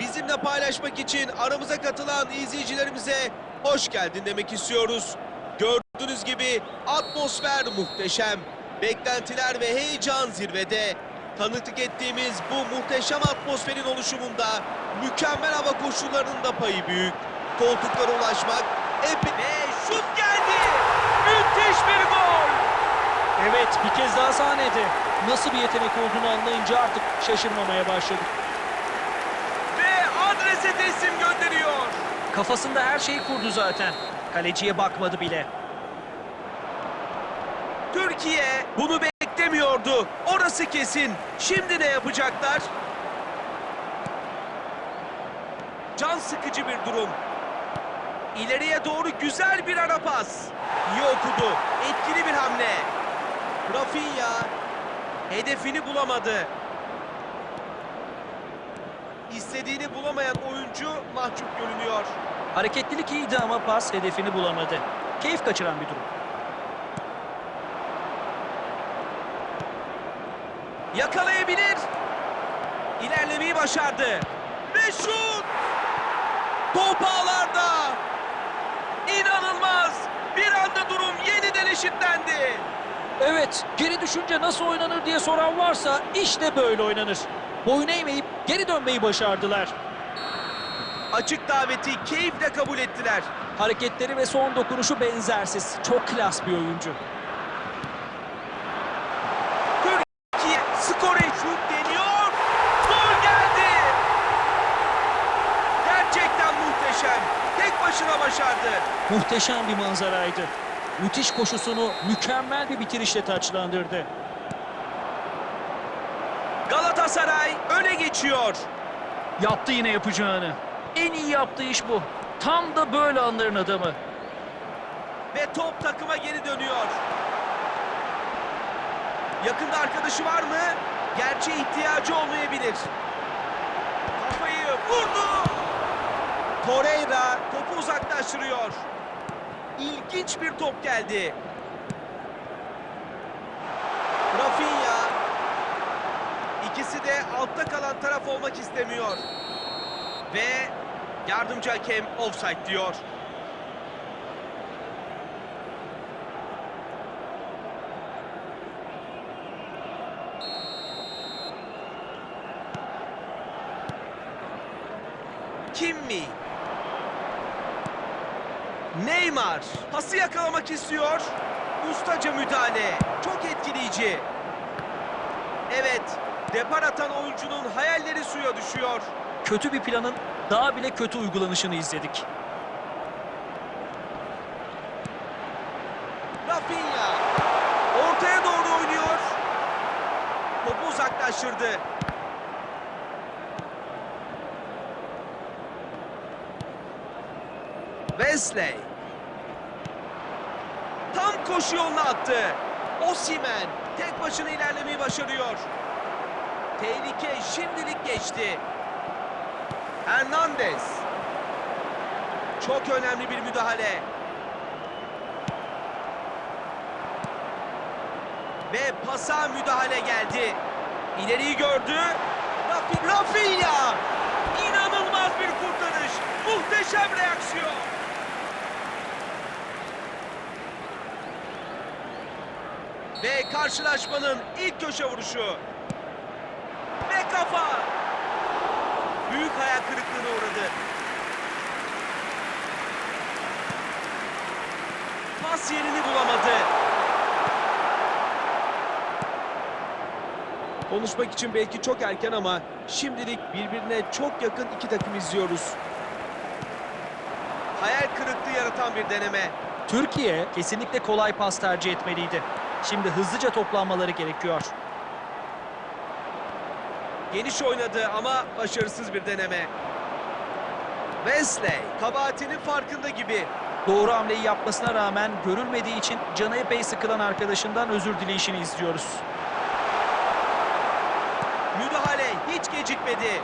bizimle paylaşmak için aramıza katılan izleyicilerimize hoş geldin demek istiyoruz. Gördüğünüz gibi atmosfer muhteşem. Beklentiler ve heyecan zirvede. Tanıklık ettiğimiz bu muhteşem atmosferin oluşumunda mükemmel hava koşullarının da payı büyük. Koltuklara ulaşmak epi... Ve şut geldi! Müthiş bir gol! Evet bir kez daha sahnede. Nasıl bir yetenek olduğunu anlayınca artık şaşırmamaya başladık. Ve adrese teslim gönderiyor. Kafasında her şeyi kurdu zaten. Kaleciye bakmadı bile. Türkiye bunu beklemiyordu. Orası kesin. Şimdi ne yapacaklar? Can sıkıcı bir durum. İleriye doğru güzel bir ara pas. İyi okudu. Etkili bir hamle. Rafinha hedefini bulamadı. İstediğini bulamayan oyuncu mahcup görünüyor. Hareketlilik iyiydi ama pas hedefini bulamadı. Keyif kaçıran bir durum. Yakalayabilir. İlerlemeyi başardı. Ve şut! Top ağlarda. İnanılmaz. Bir anda durum yeniden eşitlendi. Evet, geri düşünce nasıl oynanır diye soran varsa işte böyle oynanır. Boyun eğmeyip geri dönmeyi başardılar. Açık daveti keyifle kabul ettiler. Hareketleri ve son dokunuşu benzersiz. Çok klas bir oyuncu. Türkiye skore şut deniyor. Gol geldi. Gerçekten muhteşem. Tek başına başardı. Muhteşem bir manzaraydı. Müthiş koşusunu mükemmel bir bitirişle taçlandırdı. Galatasaray öne geçiyor. Yaptı yine yapacağını. En iyi yaptığı iş bu. Tam da böyle anların adamı. Ve top takıma geri dönüyor. Yakında arkadaşı var mı? Gerçi ihtiyacı olmayabilir. Kafayı vurdu. Torreira topu uzaklaştırıyor. İlginç bir top geldi. Rafinha. İkisi de altta kalan taraf olmak istemiyor. Ve yardımcı hakem offside diyor. Kimmi. Neymar pası yakalamak istiyor. Ustaca müdahale. Çok etkileyici. Evet, depar atan oyuncunun hayalleri suya düşüyor. Kötü bir planın daha bile kötü uygulanışını izledik. Rafinha ortaya doğru oynuyor. Topu uzaklaştırdı. Wesley. Tam koşu yoluna attı. Osimen tek başına ilerlemeyi başarıyor. Tehlike şimdilik geçti. Hernandez. Çok önemli bir müdahale. Ve pasa müdahale geldi. İleriyi gördü. Rafi, Rafinha! İnanılmaz bir kurtarış. Muhteşem reaksiyon. Ve karşılaşmanın ilk köşe vuruşu. Kafa. Büyük hayal kırıklığına uğradı. Pas yerini bulamadı. Konuşmak için belki çok erken ama şimdilik birbirine çok yakın iki takım izliyoruz. Hayal kırıklığı yaratan bir deneme. Türkiye kesinlikle kolay pas tercih etmeliydi. Şimdi hızlıca toplanmaları gerekiyor. Geniş oynadı ama başarısız bir deneme. Wesley kabahatinin farkında gibi. Doğru hamleyi yapmasına rağmen görülmediği için canı epey sıkılan arkadaşından özür dileyişini izliyoruz. Müdahale hiç gecikmedi.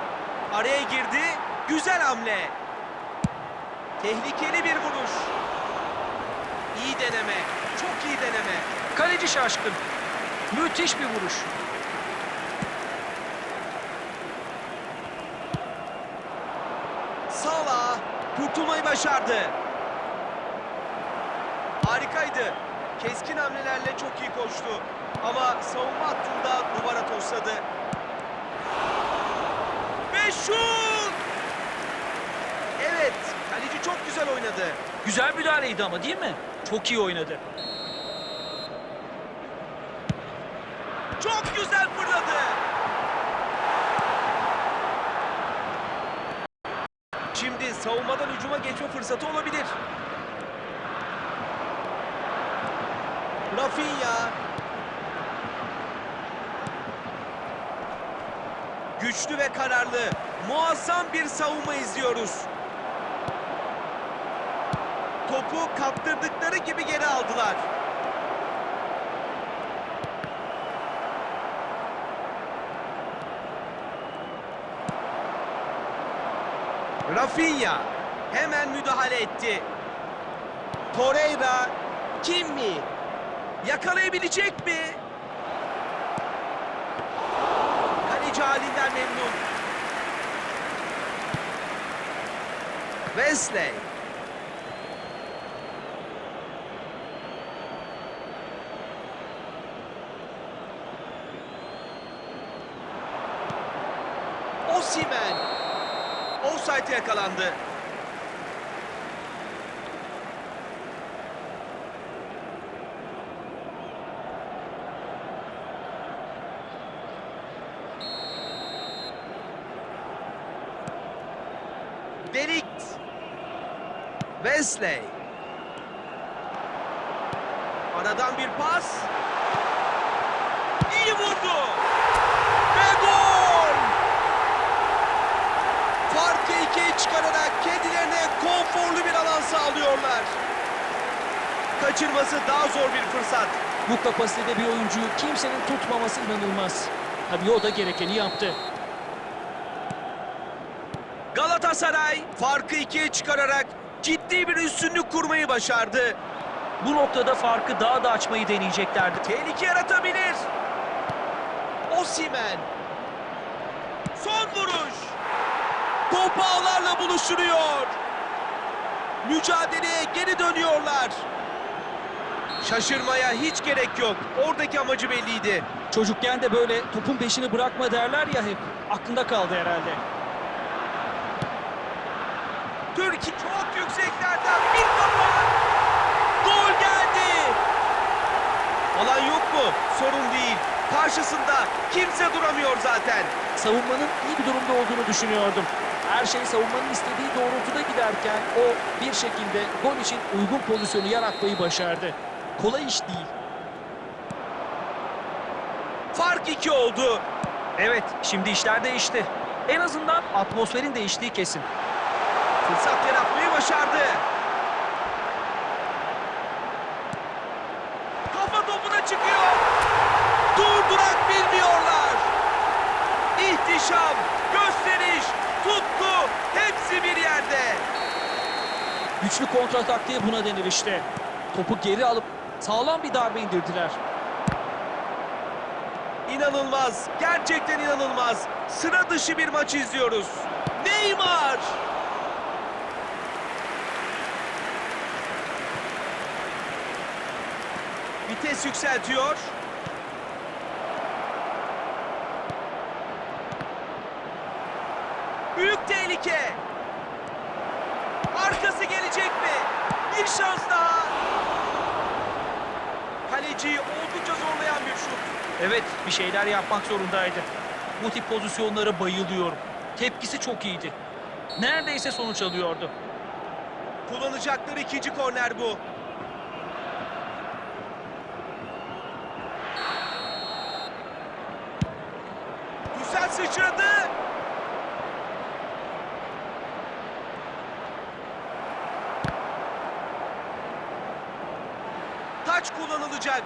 Araya girdi. Güzel hamle. Tehlikeli bir vuruş. İyi deneme. Çok iyi deneme. Kaleci şaşkın. Müthiş bir vuruş. Kurtulmayı başardı. Harikaydı. Keskin hamlelerle çok iyi koştu. Ama savunma hattında duvara tosladı. Ve şut! Evet, kaleci çok güzel oynadı. Güzel müdahaleydi ama değil mi? Çok iyi oynadı. Çok güzel fırladı. Şimdi savunmadan hücuma geçme fırsatı olabilir. Rafinha. Güçlü ve kararlı, muazzam bir savunma izliyoruz. Topu kaptırdıkları gibi geri aldılar. Rafinha hemen müdahale etti. Torreira kim mi? Yakalayabilecek mi? Kaleci halinden memnun. Wesley. Offside yakalandı. Delikt. Wesley. Aradan bir pas. İyi vurdu. Ve gol! Farkı ikiye çıkararak kendilerine konforlu sağlıyorlar. Kaçırması daha zor bir fırsat. Bu kapasitede bir oyuncuyu kimsenin tutmaması inanılmaz. Tabii o da gerekeni yaptı. Galatasaray farkı ikiye çıkararak ciddi bir üstünlük kurmayı başardı. Bu noktada farkı daha da açmayı deneyeceklerdi. Tehlike yaratabilir. Osimen. Son vuruş. Top ağlarla buluşturuyor. Mücadeleye geri dönüyorlar. Şaşırmaya hiç gerek yok. Oradaki amacı belliydi. Çocukken de böyle topun peşini bırakma derler ya hep. Aklında kaldı herhalde. Türkiye çok yükseklerden bir kafa. Gol geldi. Alan yok mu? Sorun değil. Karşısında kimse duramıyor zaten. Savunmanın iyi bir durumda olduğunu düşünüyordum. Her şey savunmanın istediği doğrultuda giderken o bir şekilde gol için uygun pozisyonu yaratmayı başardı. Kolay iş değil. Fark iki oldu. Evet, şimdi işler değişti. En azından atmosferin değiştiği kesin. Fırsat yaratmayı başardı. Kafa topuna çıkıyor. Durdurak bilmiyorlar. İhtişam, Güçlü kontrataktiği buna denir işte. Topu geri alıp sağlam bir darbe indirdiler. İnanılmaz, gerçekten inanılmaz. Sıra dışı bir maç izliyoruz. Neymar! Vites yükseltiyor. Büyük tehlike. Arkası gelecek mi? Bir şans daha. Kaleciyi oldukça zorlayan bir şut. Evet, bir şeyler yapmak zorundaydı. Bu tip pozisyonlara bayılıyorum. Tepkisi çok iyiydi. Neredeyse sonuç alıyordu. Kullanacakları ikinci korner bu. Güzel sıçradı. Taç kullanılacak.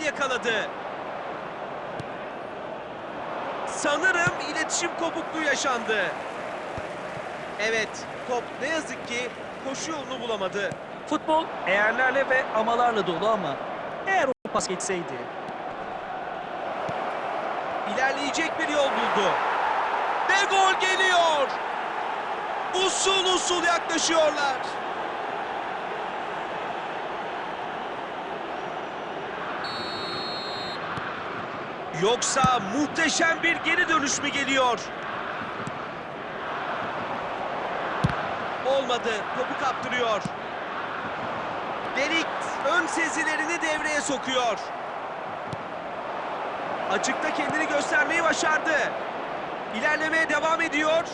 Güzel yakaladı. Sanırım iletişim kopukluğu yaşandı. Evet, top ne yazık ki koşu yolunu bulamadı. Futbol eğerlerle ve amalarla dolu ama eğer o pas geçseydi. İlerleyecek bir yol buldu. Ve gol geliyor. Usul usul yaklaşıyorlar. Yoksa muhteşem bir geri dönüş mü geliyor? Olmadı. Topu kaptırıyor. Delikt ön sezilerini devreye sokuyor. Açıkta kendini göstermeyi başardı. İlerlemeye devam ediyor.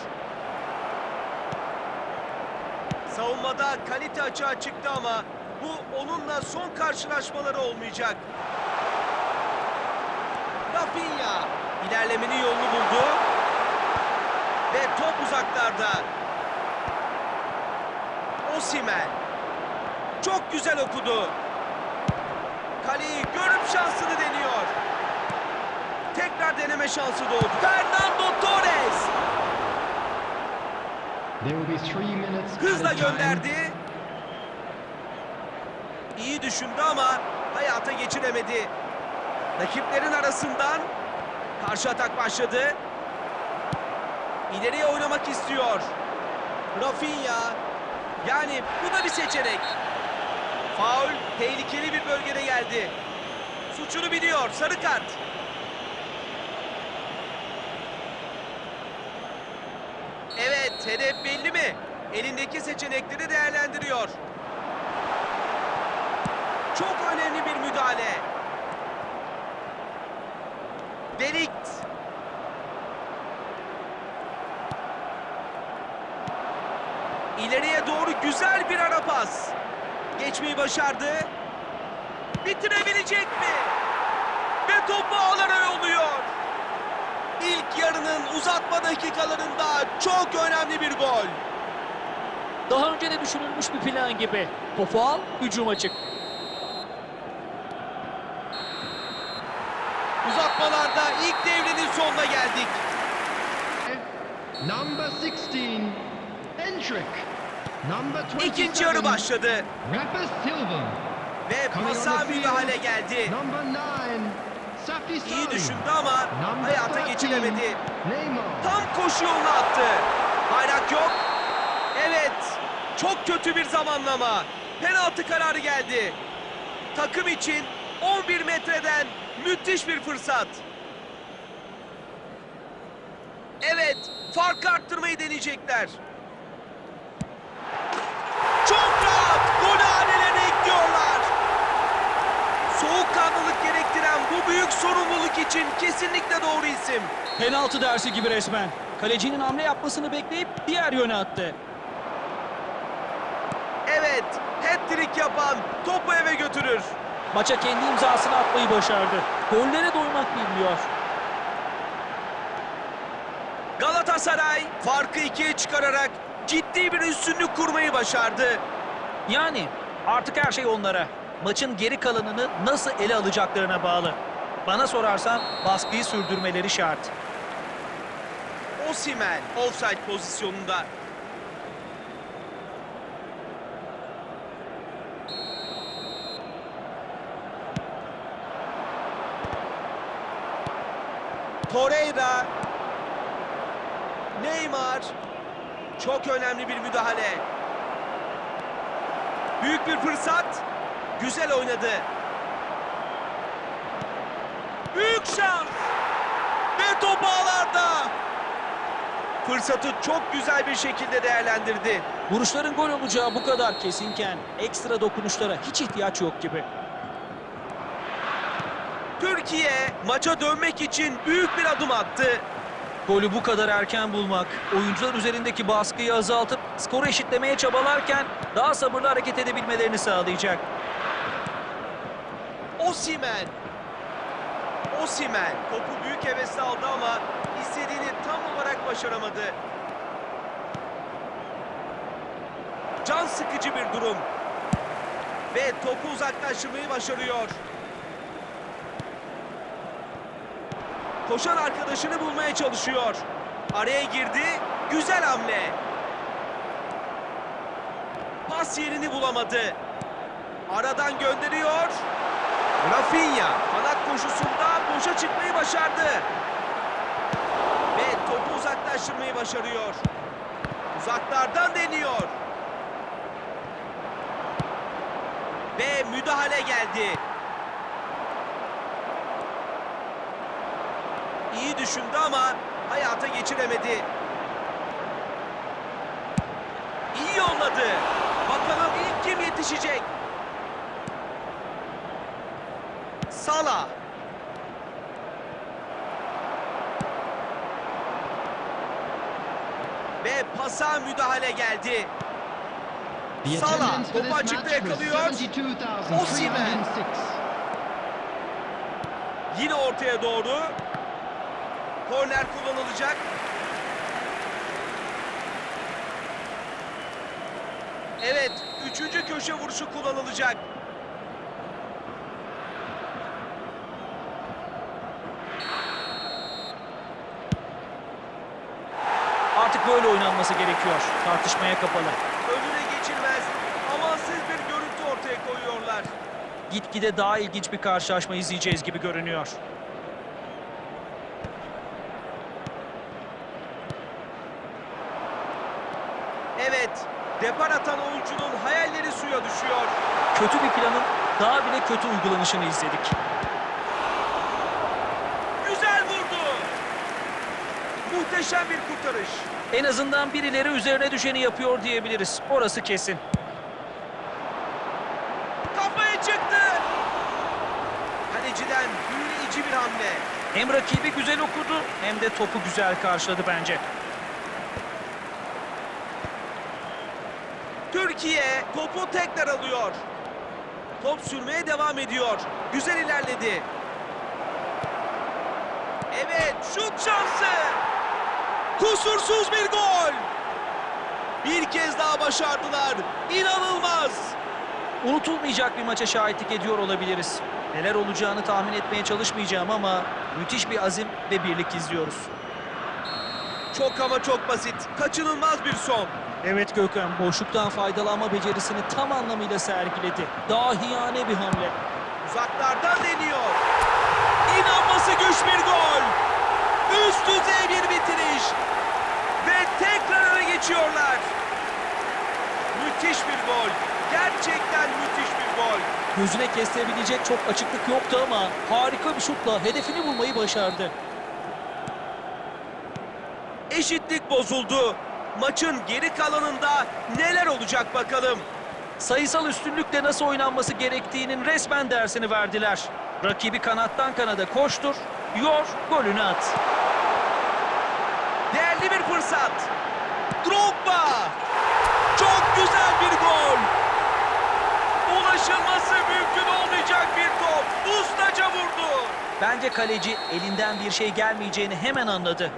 Savunmada kalite açığa çıktı ama bu onunla son karşılaşmaları olmayacak. Rafinha ilerlemenin yolunu buldu. Ve top uzaklarda. Osimen çok güzel okudu. Kaleyi görüp şansını deniyor. Tekrar deneme şansı doğdu. Fernando Torres hızla gönderdi. İyi düşündü ama hayata geçiremedi. Rakiplerin arasından karşı atak başladı. İleriye oynamak istiyor. Rafinha. Yani bu da bir seçenek. Faul tehlikeli bir bölgede geldi. Suçunu biliyor. Sarı kart. Evet, hedef belli mi? Elindeki seçenekleri değerlendiriyor. Çok önemli bir müdahale. Delikt. İleriye doğru güzel bir ara pas. Geçmeyi başardı. Bitirebilecek mi? Ve topu ağlara yolluyor. İlk yarının uzatma dakikalarında çok önemli bir gol. Daha önce de düşünülmüş bir plan gibi. Topu al, hücuma çık. Sonuna geldik. Number 16, Endrick. Number 27, İkinci yarı başladı ve pasa müdahale geldi. Number 9, Safi İyi düşündü ama hayata 13, geçiremedi. Tam koşu yoluna attı. Bayrak yok. Evet. Çok kötü bir zamanlama. Penaltı kararı geldi. Takım için 11 metreden müthiş bir fırsat. Evet. Fark arttırmayı deneyecekler. Çok rahat. Gol hanelerine ekliyorlar. Soğukkanlılık gerektiren bu büyük sorumluluk için kesinlikle doğru isim. Penaltı dersi gibi resmen. Kalecinin hamle yapmasını bekleyip diğer yöne attı. Evet, hat-trick yapan topu eve götürür. Maça kendi imzasını atmayı başardı. Gollere doymak bilmiyor. Galatasaray farkı ikiye çıkararak ciddi bir üstünlük kurmayı başardı. Yani artık her şey onlara. Maçın geri kalanını nasıl ele alacaklarına bağlı. Bana sorarsan baskıyı sürdürmeleri şart. Osimen offside pozisyonunda. Torreira. Neymar. Çok önemli bir müdahale. Büyük bir fırsat. Güzel oynadı. Büyük şans. Ve top ağlarda. Fırsatı çok güzel bir şekilde değerlendirdi. Vuruşların gol olacağı bu kadar kesinken ekstra dokunuşlara hiç ihtiyaç yok gibi. Türkiye maça dönmek için büyük bir adım attı. Golü bu kadar erken bulmak, oyuncular üzerindeki baskıyı azaltıp skoru eşitlemeye çabalarken daha sabırlı hareket edebilmelerini sağlayacak. Osimen. Osimen topu büyük hevesle aldı ama istediğini tam olarak başaramadı. Can sıkıcı bir durum. Ve topu uzaklaştırmayı başarıyor. Koşan arkadaşını bulmaya çalışıyor. Araya girdi. Güzel hamle. Pas yerini bulamadı. Aradan gönderiyor. Rafinha kanat koşusunda boşa çıkmayı başardı. Ve topu uzaklaştırmayı başarıyor. Uzaklardan deniyor. Ve müdahale geldi. Düşündü ama hayata geçiremedi. İyi yolladı. Bakalım ilk kim yetişecek? Salah. Ve pasa müdahale geldi. For topu açıkta yakalıyor. 72,306. Yine ortaya doğru. Korner kullanılacak. Evet, üçüncü köşe vuruşu kullanılacak. Artık böyle oynanması gerekiyor. Tartışmaya kapalı. Önüne geçilmez. Amansız bir görüntü ortaya koyuyorlar. Gitgide daha ilginç bir karşılaşma izleyeceğiz gibi görünüyor. Evet, depar atan oyuncunun hayalleri suya düşüyor. Kötü bir planın daha bile kötü uygulanışını izledik. Güzel vurdu. Muhteşem bir kurtarış. En azından birileri üzerine düşeni yapıyor diyebiliriz. Orası kesin. Kafaya çıktı. Kaleciden büyüleyici bir hamle. Hem rakibi güzel okudu hem de topu güzel karşıladı bence. Türkiye topu tekrar alıyor. Top sürmeye devam ediyor. Güzel ilerledi. Evet, şut şansı. Kusursuz bir gol. Bir kez daha başardılar. İnanılmaz. Unutulmayacak bir maça şahitlik ediyor olabiliriz. Neler olacağını tahmin etmeye çalışmayacağım ama müthiş bir azim ve birlik izliyoruz. Çok ama çok basit. Kaçınılmaz bir son. Evet Gökhan, boşluktan faydalanma becerisini tam anlamıyla sergiledi. Dahiyane bir hamle. Uzaklardan deniyor. İnanması güç bir gol. Üst düzey bir bitiriş. Ve tekrar öne geçiyorlar. Müthiş bir gol. Gerçekten müthiş bir gol. Gözüne kestirebilecek çok açıklık yoktu ama harika bir şutla hedefini bulmayı başardı. Eşitlik bozuldu. Maçın geri kalanında neler olacak bakalım. Sayısal üstünlükle nasıl oynanması gerektiğinin resmen dersini verdiler. Rakibi kanattan kanada koştur, yor, golünü at. Değerli bir fırsat. Drogba. Çok güzel bir gol. Ulaşılması mümkün olmayacak bir top. Ustaca vurdu. Bence kaleci elinden bir şey gelmeyeceğini hemen anladı.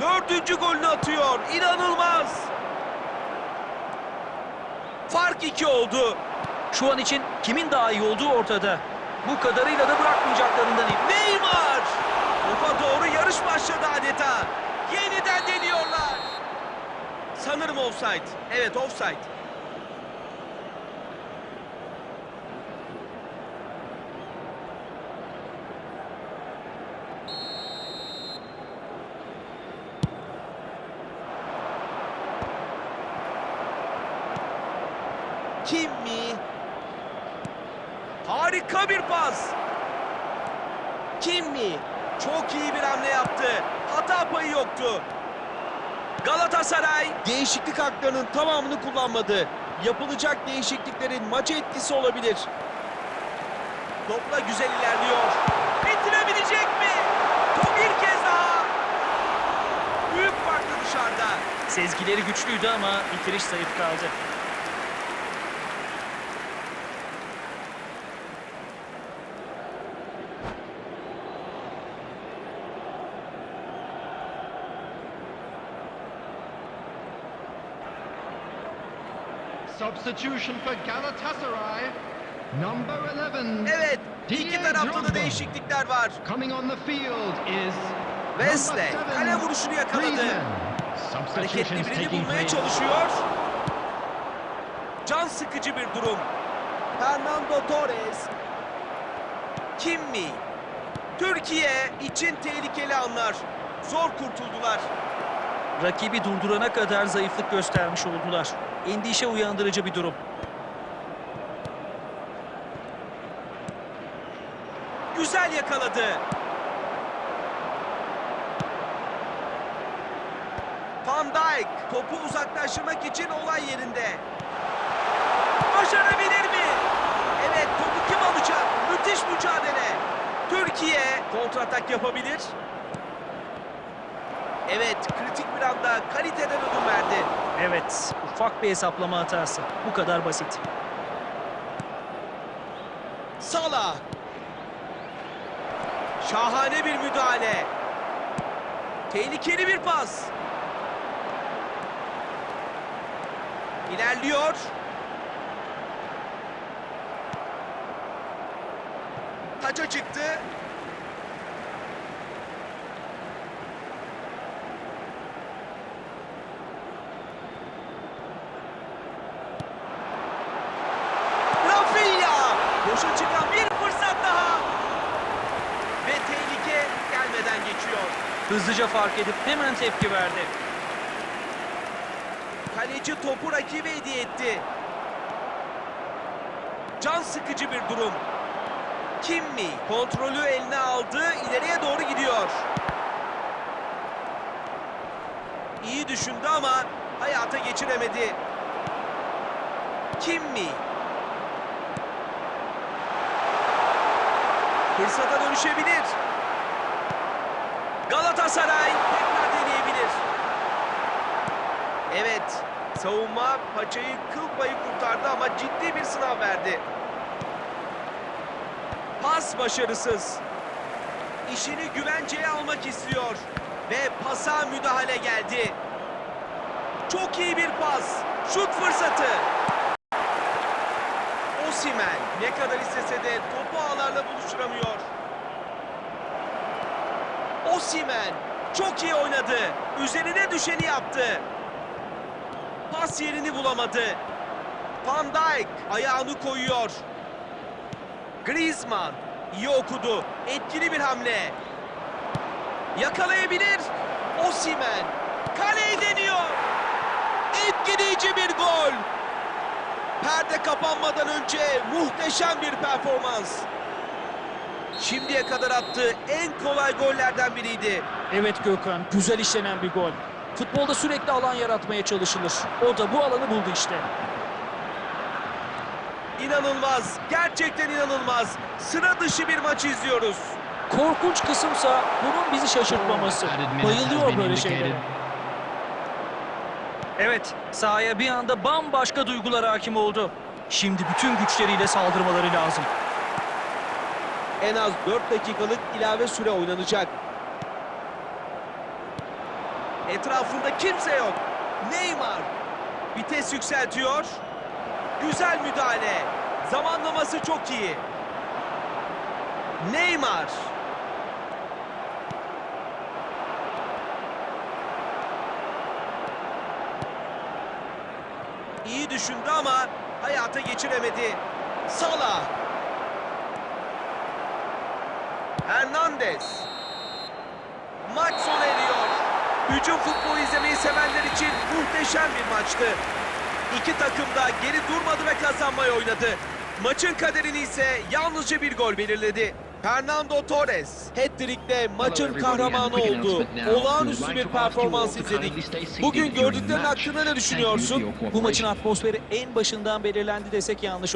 Dördüncü golünü atıyor. İnanılmaz. Fark iki oldu. Şu an için kimin daha iyi olduğu ortada. Bu kadarıyla da bırakmayacaklarından. Neymar. Topa doğru yarış başladı adeta. Yeniden deniyorlar. Sanırım offside. Evet offside. Kim mi? Harika bir pas. Kim mi? Çok iyi bir hamle yaptı. Hata payı yoktu. Galatasaray değişiklik haklarının tamamını kullanmadı. Yapılacak değişikliklerin maça etkisi olabilir. Topla güzel ilerliyor. Bitirebilecek mi? Top bir kez daha. Büyük farklı dışarıda. Sezgileri güçlüydü ama bitiriş zayıf kaldı. Substitution for Galatasaray. Number 11. Evet, iki tarafta da değişiklikler var. Coming on the field is Wesley kale vuruşunu yakaladı. Hareketli birini bulmaya çalışıyor. Can sıkıcı bir durum. Fernando Torres. Kimmi. Türkiye için tehlikeli anlar. Zor kurtuldular. Rakibi durdurana kadar zayıflık göstermiş oldular. Endişe uyandırıcı bir durum. Güzel yakaladı. Van Dijk topu uzaklaştırmak için olay yerinde. Başarabilir mi? Evet topu kim alacak? Müthiş mücadele. Türkiye kontratak yapabilir. Evet kritik bir anda kaliteden ödün verdi. Evet, ufak bir hesaplama hatası. Bu kadar basit. Salah. Şahane bir müdahale. Tehlikeli bir pas. İlerliyor. Taça çıktı. Rafinha! Boşa çıkan bir fırsat daha. Ve tehlike gelmeden geçiyor. Hızlıca fark edip hemen tepki verdi. Kaleci topu rakibe hediye etti. Can sıkıcı bir durum. Kimmi kontrolü eline aldı, ileriye doğru gidiyor. İyi düşündü ama hayata geçiremedi. Kimmi. Fırsata dönüşebilir. Galatasaray tekrar deneyebilir. Evet, savunma paçayı kıl payı kurtardı ama ciddi bir sınav verdi. Pas başarısız. İşini güvenceye almak istiyor ve pasa müdahale geldi. Çok iyi bir pas. Şut fırsatı. Osimen ne kadar istese de topu ağlarla buluşturamıyor. Osimen çok iyi oynadı. Üzerine düşeni yaptı. Pas yerini bulamadı. Van Dijk ayağını koyuyor. Griezmann iyi okudu. Etkili bir hamle. Yakalayabilir. Osimen kaleyi deniyor. Etkileyici bir gol. Perde kapanmadan önce muhteşem bir performans. Şimdiye kadar attığı en kolay gollerden biriydi. Evet Gökhan, güzel işlenen bir gol. Futbolda sürekli alan yaratmaya çalışılır. O da bu alanı buldu işte. İnanılmaz, gerçekten inanılmaz. Sıra dışı bir maç izliyoruz. Korkunç kısımsa bunun bizi şaşırtmaması. Bayılıyor böyle şeylere. Evet, sahaya bir anda bambaşka duygular hakim oldu. Şimdi bütün güçleriyle saldırmaları lazım. En az 4 dakikalık ilave süre oynanacak. Etrafında kimse yok. Neymar vites yükseltiyor. Güzel müdahale. Zamanlaması çok iyi. Neymar. İyi düşündü ama hayata geçiremedi. Salah. Hernandez. Maç sona eriyor. Hücum futbolu izlemeyi sevenler için muhteşem bir maçtı. İki takım da geri durmadı ve kazanmayı oynadı. Maçın kaderini ise yalnızca bir gol belirledi. Fernando Torres hat-trick'le maçın kahramanı oldu. Olağanüstü bir performans izledik. Bugün gördüklerin hakkında ne düşünüyorsun? Bu maçın atmosferi en başından belirlendi desek yanlış